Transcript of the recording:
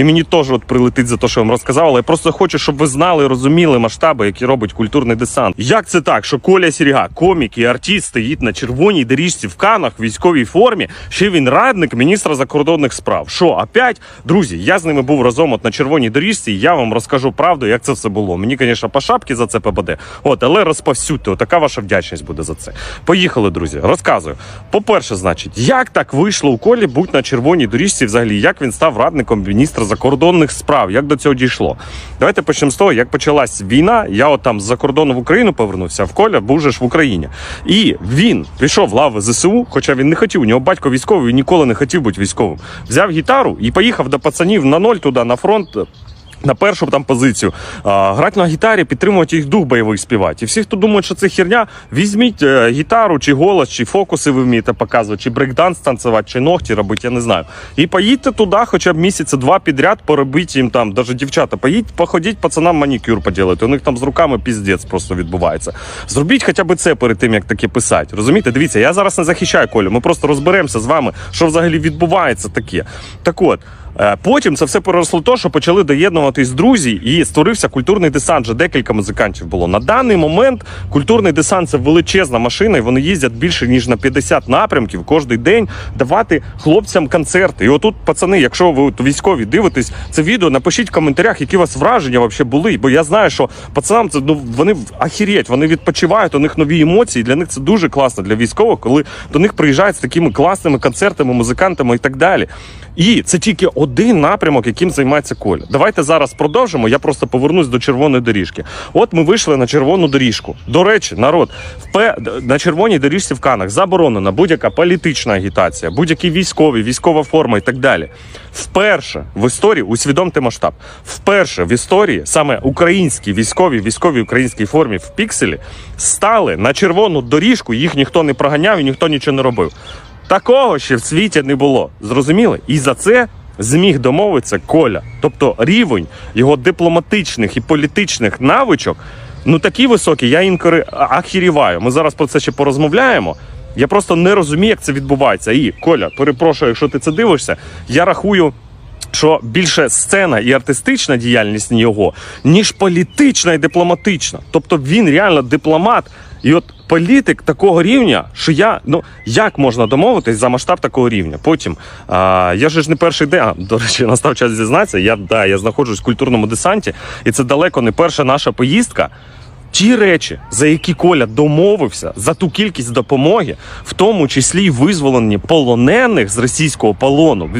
і мені теж от прилетить за те, що я вам розказав. Але я просто хочу, щоб ви знали, розуміли масштаби, які робить культурний десант. Як це так, що Коля Сірга, комік і артист, стоїть на червоній доріжці в канах в військовій формі? Ще він радник міністра закордонних справ. Що, опять? Друзі, я з ними був разом от на червоній доріжці, і я вам розкажу правду, як це все було. Мені, звісно, по шапці за це попаде. От, але розповсюдьте. Така ваша вдячність буде за це. Поїхали, друзі. Розказую. По-перше, значить, як так вийшло у Колі бути на червоній доріжці взагалі? Як він став радником міністра закордонних справ? Як до цього дійшло? Давайте почнемо з того, як почалась війна. Я от там з-за кордону в Україну повернувся, в Коля був же ж в Україні. І він пішов в лави ЗСУ, хоча він не хотів. У нього батько військовий, він ніколи не хотів бути військовим. Взяв гітару і поїхав до пацанів на ноль туди, на фронт. На першу там позицію а, грати на гітарі, підтримувати їх дух бойовий співати. І всі, хто думають, що це херня, візьміть е, гітару, чи голос, чи фокуси ви вмієте показувати, чи брейкданс танцювати, чи ногті робити, я не знаю. І поїдьте туди, хоча б місяця два підряд, поробіть їм там, навіть дівчата, поїдь, походіть пацанам манікюр поділити. У них там з руками піздець просто відбувається. Зробіть хоча б це перед тим, як таке писати. Розумієте? Дивіться, я зараз не захищаю Колю. Ми просто розберемося з вами, що взагалі відбувається таке. Так от. Е, Потім це все переросло то, що почали доєднуватись друзі, і створився культурний десант. Вже декілька музикантів було. На даний момент культурний десант це величезна машина, і вони їздять більше ніж на 50 напрямків кожен день давати хлопцям концерти. І отут, пацани, якщо ви військові дивитесь це відео, напишіть в коментарях, які у вас враження вообще були. Бо я знаю, що пацанам це ну вони ахірєть, вони відпочивають, у них нові емоції. Для них це дуже класно для військових, коли до них приїжджають з такими класними концертами, музикантами і так далі. І це тільки один напрямок, яким займається Коля. Давайте зараз продовжимо. Я просто повернусь до червоної доріжки. От ми вийшли на червону доріжку. До речі, народ, впе... на червоній доріжці в Канах заборонена будь-яка політична агітація, будь-які військові, військова форма і так далі. Вперше в історії усвідомте масштаб. Вперше в історії саме українські військові, військові українській формі в пікселі стали на червону доріжку. Їх ніхто не проганяв і ніхто нічого не робив. Такого ще в світі не було. Зрозуміли? І за це зміг домовитися Коля. Тобто рівень його дипломатичних і політичних навичок ну такі високі, я інколи ахіріваю. Ми зараз про це ще порозмовляємо. Я просто не розумію, як це відбувається. І Коля, перепрошую, якщо ти це дивишся, я рахую. Що більше сцена і артистична діяльність його, ніж політична і дипломатична. Тобто він реально дипломат, і от політик такого рівня, що я ну як можна домовитись за масштаб такого рівня? Потім а, я ж не перший день. А, до речі, настав час зізнатися. Я да, я знаходжусь в культурному десанті, і це далеко не перша наша поїздка. Ті речі, за які Коля домовився, за ту кількість допомоги, в тому числі й визволені полонених з російського полону.